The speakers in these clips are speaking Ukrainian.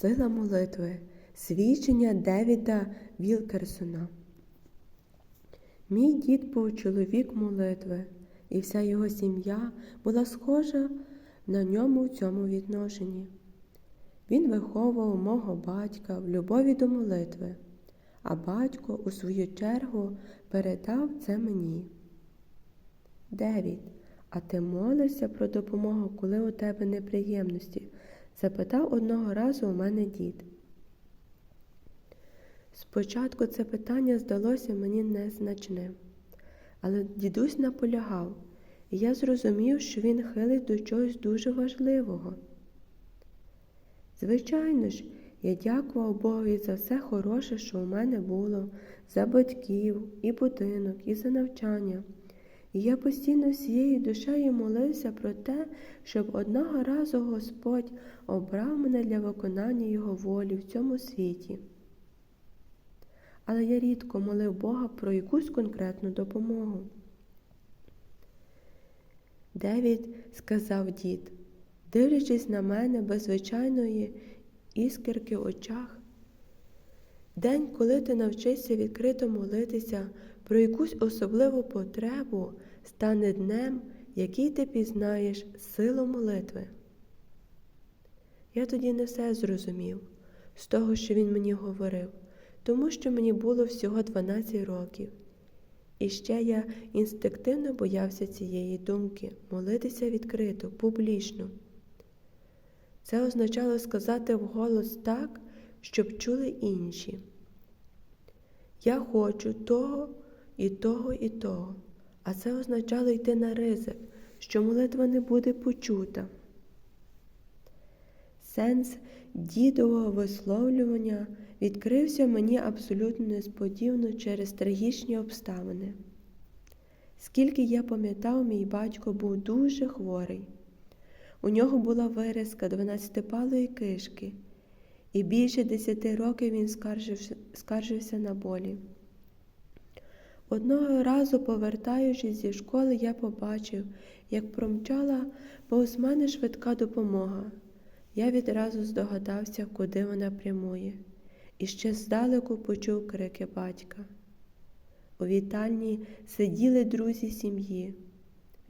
Сила молитви. Свідчення Девіда Вілкерсона. Мій дід був чоловік молитви, і вся його сім'я була схожа на ньому в цьому відношенні. Він виховував мого батька в любові до молитви, а батько, у свою чергу, передав це мені. Девід, а ти молишся про допомогу, коли у тебе неприємності? Запитав одного разу у мене дід. Спочатку це питання здалося мені незначним, але дідусь наполягав, і я зрозумів, що він хилить до чогось дуже важливого. Звичайно ж, я дякував Богові за все хороше, що у мене було, за батьків, і будинок, і за навчання. І я постійно всією душею молився про те, щоб одного разу Господь обрав мене для виконання Його волі в цьому світі. Але я рідко молив Бога про якусь конкретну допомогу. Девід сказав дід, дивлячись на мене без звичайної іскерки в очах. День, коли ти навчишся відкрито молитися про якусь особливу потребу, стане днем, який ти пізнаєш силу молитви. Я тоді не все зрозумів з того, що він мені говорив, тому що мені було всього 12 років. І ще я інстинктивно боявся цієї думки молитися відкрито, публічно. Це означало сказати вголос так, щоб чули інші. Я хочу того і того, і того, а це означало йти на ризик, що молитва не буде почута. Сенс дідового висловлювання відкрився мені абсолютно несподівано через трагічні обставини. Скільки я пам'ятав, мій батько був дуже хворий. У нього була виразка дванадцятипалої кишки, і більше десяти років він скаржився на болі. Одного разу, повертаючись зі школи, я побачив, як промчала повз мене швидка допомога. Я відразу здогадався, куди вона прямує, і ще здалеку почув крики батька. У вітальні сиділи друзі сім'ї.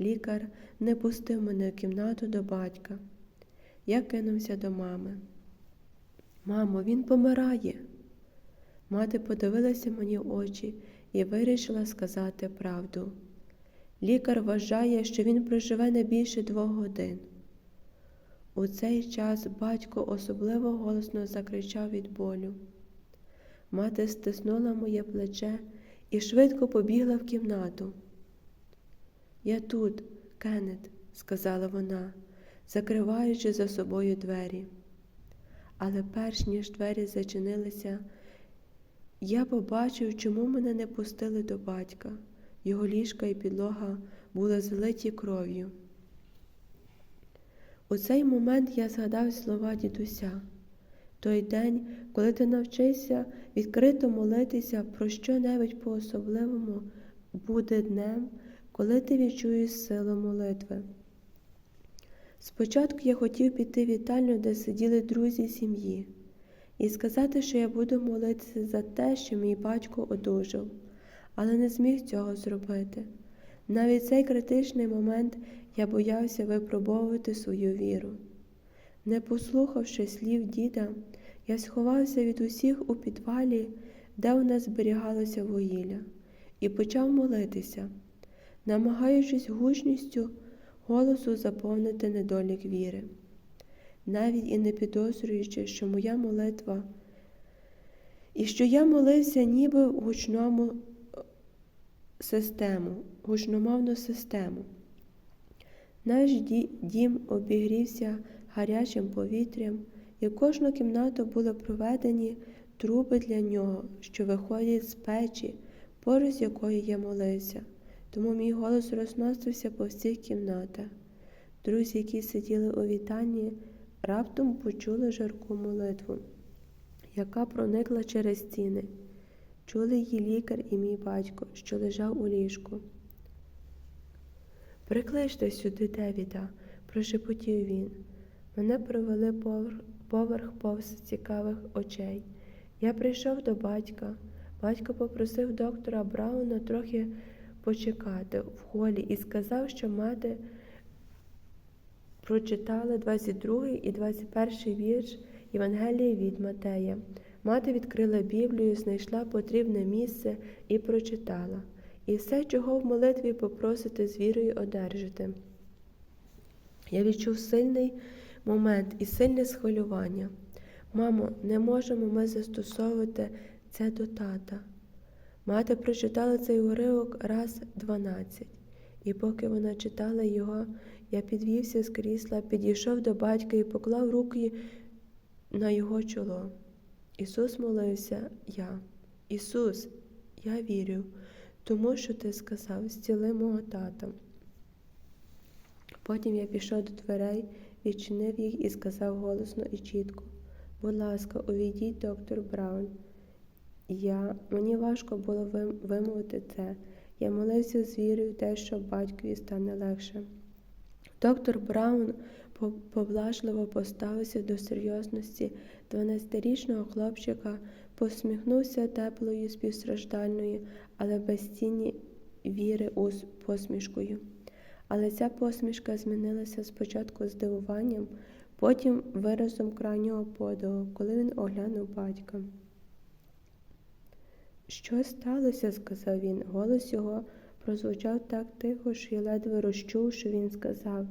Лікар не пустив мене в кімнату до батька. Я кинувся до мами. Мамо, він помирає. Мати подивилася мені в очі і вирішила сказати правду. Лікар вважає, що він проживе не більше двох годин. У цей час батько особливо голосно закричав від болю. Мати стиснула моє плече і швидко побігла в кімнату. Я тут, Кеннет, сказала вона, закриваючи за собою двері. Але перш ніж двері зачинилися, я побачив, чому мене не пустили до батька. Його ліжка і підлога були злиті кров'ю. У цей момент я згадав слова дідуся. Той день, коли ти навчишся відкрито молитися про що-небудь по-особливому, буде днем, коли ти відчуєш силу молитви. Спочатку я хотів піти в вітальню, де сиділи друзі сім'ї, і сказати, що я буду молитися за те, що мій батько одужав, але не зміг цього зробити. Навіть цей критичний момент я боявся випробовувати свою віру. Не послухавши слів діда, я сховався від усіх у підвалі, де у нас зберігалося вугілля, і почав молитися, намагаючись гучністю голосу заповнити недолік віри, навіть і не підозрюючи, що моя молитва, і що я молився ніби в гучному систему, гучномовну систему. Наш дім обігрівся гарячим повітрям, і в кожну кімнату були проведені труби для нього, що виходять з печі, поруч з якої я молився, тому мій голос розносився по всіх кімнатах. Друзі, які сиділи у вітанні, раптом почули жарку молитву, яка проникла через стіни. Чули її лікар і мій батько, що лежав у ліжку. Прикличте сюди Девіда, прошепотів він. Мене провели поверх повз цікавих очей. Я прийшов до батька. Батько попросив доктора Брауна трохи почекати в холі і сказав, що мати прочитала 22 і 21 вірш Євангелії від Матея. Мати відкрила Біблію, знайшла потрібне місце і прочитала. І все, чого в молитві попросите з вірою одержите. Я відчув сильний момент і сильне схвилювання. Мамо, не можемо ми застосовувати це до тата. Мати прочитала цей уривок раз дванадцять, і поки вона читала його, я підвівся з крісла, підійшов до батька і поклав руки на його чоло. Ісус молився я. Ісус, я вірю, тому що ти сказав, зціли мого тата. Потім я пішов до дверей, відчинив їх і сказав голосно і чітко Будь ласка, увійдіть, доктор Браун. Я мені важко було вимовити це. Я молився з вірою в те, що батькові стане легше. Доктор Браун поблажливо поставився до серйозності 12-річного хлопчика, посміхнувся теплою співстраждальною, але без тіні віри ус посмішкою. Але ця посмішка змінилася спочатку здивуванням, потім виразом крайнього подиву, коли він оглянув батька. Що сталося? сказав він. Голос його прозвучав так тихо, що я ледве розчув, що він сказав.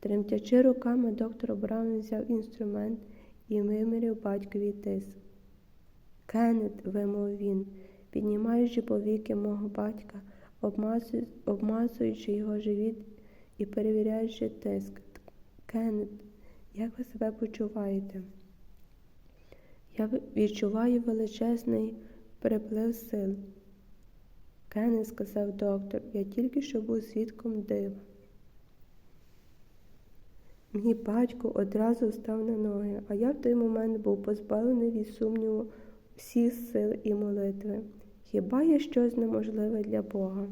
Тремтячи руками, доктор Браун взяв інструмент і виміряв батькові тиск. Кеннет, вимовив він, піднімаючи повіки мого батька, обмазуючи його живіт і перевіряючи тиск. Кеннет, як ви себе почуваєте? Я відчуваю величезний приплив сил. Кеннет, сказав доктор, я тільки що був свідком дива. Мій батько одразу встав на ноги, а я в той момент був позбавлений від сумніву всіх сил і молитви. Хіба є щось неможливе для Бога?